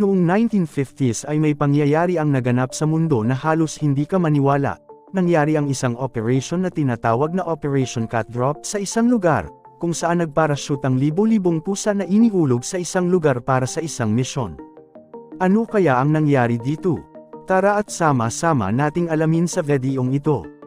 Noong 1950s ay may pangyayari ang naganap sa mundo na halos hindi ka maniwala. Nangyari ang isang operation na tinatawag na Operation Cut Drop sa isang lugar, kung saan nagparashoot ang libo-libong pusa na inihulog sa isang lugar para sa isang misyon. Ano kaya ang nangyari dito? Tara at sama-sama nating alamin sa videong ito.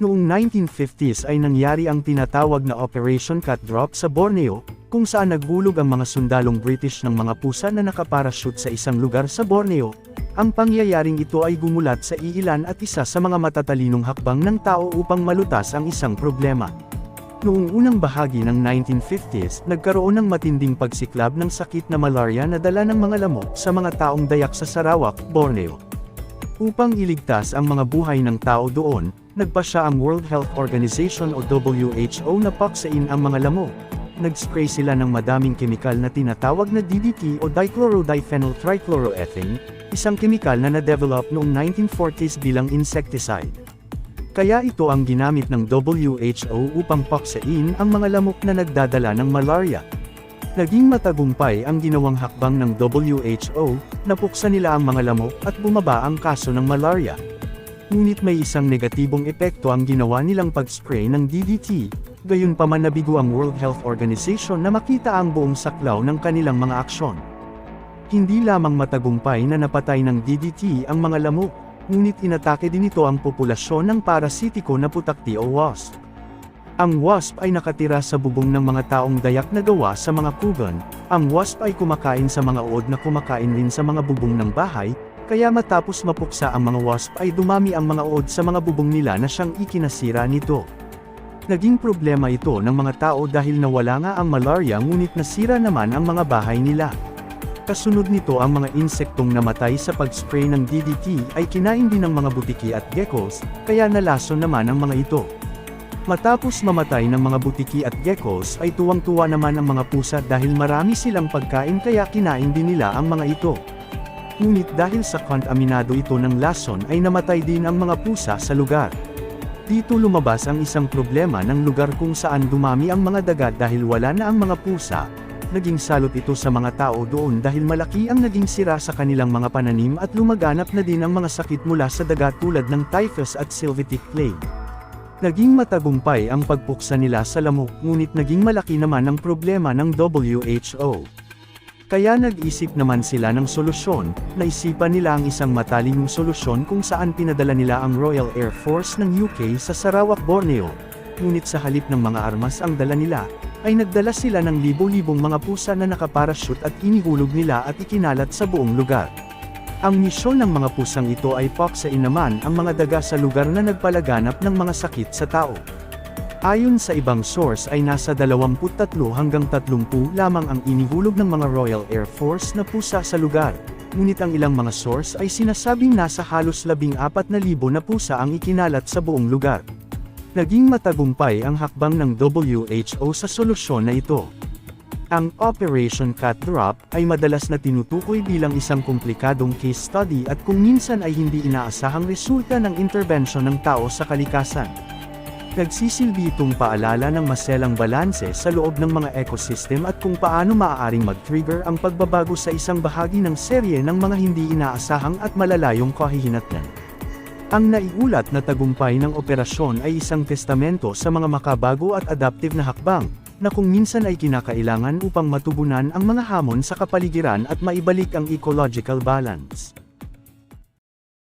Noong 1950s ay nangyari ang tinatawag na Operation Cut Drop sa Borneo, kung saan naghulog ang mga sundalong British ng mga pusa na nakaparashoot sa isang lugar sa Borneo. Ang pangyayaring ito ay gumulat sa iilan at isa sa mga matatalinong hakbang ng tao upang malutas ang isang problema. Noong unang bahagi ng 1950s, nagkaroon ng matinding pagsiklab ng sakit na malaria na dala ng mga lamok sa mga taong dayak sa Sarawak, Borneo. Upang iligtas ang mga buhay ng tao doon, nagpa siya ang World Health Organization o WHO na paksain ang mga lamok. Nag-spray sila ng madaming kemikal na tinatawag na DDT o dichlorodiphenyl trichloroethane, isang kemikal na na-develop noong 1940s bilang insecticide. Kaya ito ang ginamit ng WHO upang paksain ang mga lamok na nagdadala ng malaria. Naging matagumpay ang ginawang hakbang ng WHO, napuksa nila ang mga lamok at bumaba ang kaso ng malaria. Ngunit may isang negatibong epekto ang ginawa nilang pag-spray ng DDT, gayunpaman nabigo ang World Health Organization na makita ang buong saklaw ng kanilang mga aksyon. Hindi lamang matagumpay na napatay ng DDT ang mga lamok, ngunit inatake din ito ang populasyon ng parasitiko na putakti o wasp. Ang wasp ay nakatira sa bubong ng mga taong dayak na gawa sa mga kugon, ang wasp ay kumakain sa mga uod na kumakain rin sa mga bubong ng bahay, kaya matapos mapuksa ang mga wasp ay dumami ang mga uod sa mga bubong nila na siyang ikinasira nito. Naging problema ito ng mga tao dahil nawala nga ang malaria ngunit nasira naman ang mga bahay nila. Kasunod nito ang mga insektong namatay sa pag-spray ng DDT ay kinain din ng mga butiki at geckos, kaya nalason naman ang mga ito. Matapos mamatay ng mga butiki at geckos ay tuwang-tuwa naman ang mga pusa dahil marami silang pagkain kaya kinain din nila ang mga ito. Ngunit dahil sa kontaminado ito ng lason ay namatay din ang mga pusa sa lugar. Dito lumabas ang isang problema ng lugar kung saan dumami ang mga dagat dahil wala na ang mga pusa, naging salot ito sa mga tao doon dahil malaki ang naging sira sa kanilang mga pananim at lumaganap na din ang mga sakit mula sa dagat tulad ng typhus at sylvatic plague. Naging matagumpay ang pagpuksa nila sa lamok ngunit naging malaki naman ang problema ng WHO. Kaya nag-isip naman sila ng solusyon, naisipan nila ang isang matalinong solusyon kung saan pinadala nila ang Royal Air Force ng UK sa Sarawak, Borneo. Ngunit sa halip ng mga armas ang dala nila, ay nagdala sila ng libo-libong mga pusa na nakaparachute at inihulog nila at ikinalat sa buong lugar. Ang misyon ng mga pusang ito ay paksain naman ang mga daga sa lugar na nagpalaganap ng mga sakit sa tao. Ayon sa ibang source ay nasa 23 hanggang 30 lamang ang inihulog ng mga Royal Air Force na pusa sa lugar, ngunit ang ilang mga source ay sinasabing nasa halos 14,000 na pusa ang ikinalat sa buong lugar. Naging matagumpay ang hakbang ng WHO sa solusyon na ito. Ang Operation Cut Drop ay madalas na tinutukoy bilang isang komplikadong case study at kung minsan ay hindi inaasahang resulta ng intervention ng tao sa kalikasan. Nagsisilbi itong paalala ng maselang balanse sa loob ng mga ecosystem at kung paano maaaring mag-trigger ang pagbabago sa isang bahagi ng serye ng mga hindi inaasahang at malalayong kahihinatnan. Ang naiulat na tagumpay ng operasyon ay isang testamento sa mga makabago at adaptive na hakbang, na kung minsan ay kinakailangan upang matugunan ang mga hamon sa kapaligiran at maibalik ang ecological balance.